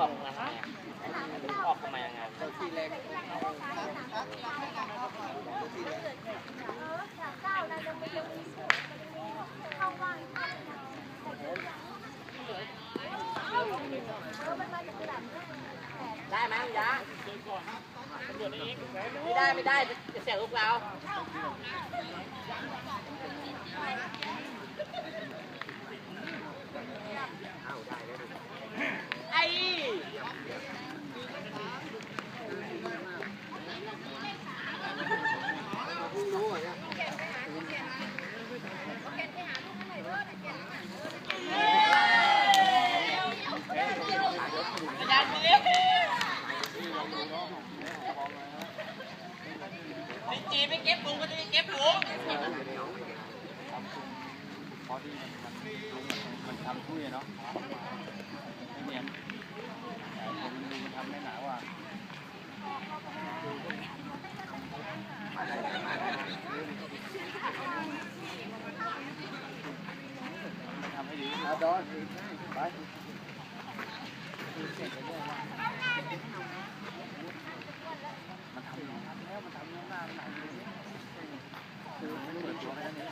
ออกมาทำไมออกทำไมยังไงทีแรกได้ไหมคุณยะไม่ได้ไม่ได้จะเสียลูกเราไอ้ รู้อะเนี่ย ยันไปเร็วลิจีไม่เก็บถุงก็จะไม่เก็บถุง พอที่มันมันมันทำช่วยเนาะไม่เนียนแต่ผมดูมันทำไม่หนากว่ามันทำให้ดี อาดอนไป มันทำมันทำแล้วมันทำแล้วหน้ามันหนักเลยคือมันเปิดตัวแค่นี้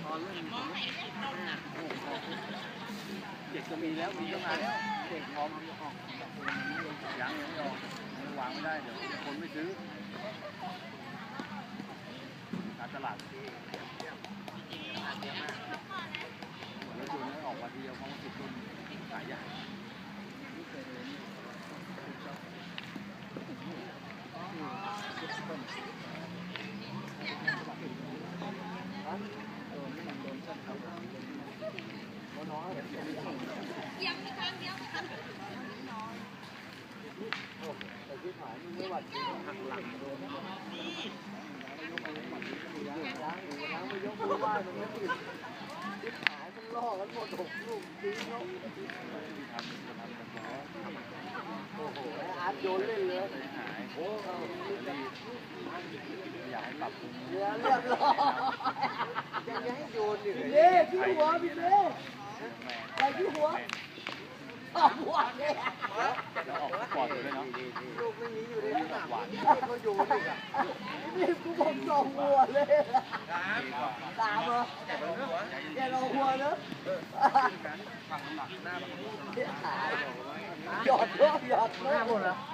ต อนเล่นเด็กก็มีแล้วมีก็มาแล้วเด็กพร้อมที่จะออกยังยังไม่ออกยังวางไม่ได้เดี๋ยวคนไม่ซื้อการตลาดเยอะมากแล้วดูไม่ออกมาทีเดียวเพราะมันติดต้นขายยาก แต่ที่ขายมันไม่หวัดหักหลังโดนล้างล้างล้างไม่ยกมือไหว้มันไม่ติดที่ขายมันล่อกันหมดหกลูกจริงเนาะโอ้โหอาร์ตโยนเล่นเลยโอ้โหอยากให้ปรับปรุงเรือเรียบร้อยยังให้โยนอยู่เลยเล่ที่หัวพี่เล่ ไปที่หัวออกหัวเลยแล้วออกก่อนเลยเนาะลูกไม่มีอยู่ในสนามก็โยนอีกอ่นี่กูบอกสองหัวเลยสามเหรอแกลองหัวเนอะหยอดเนอะหยอดเนอะ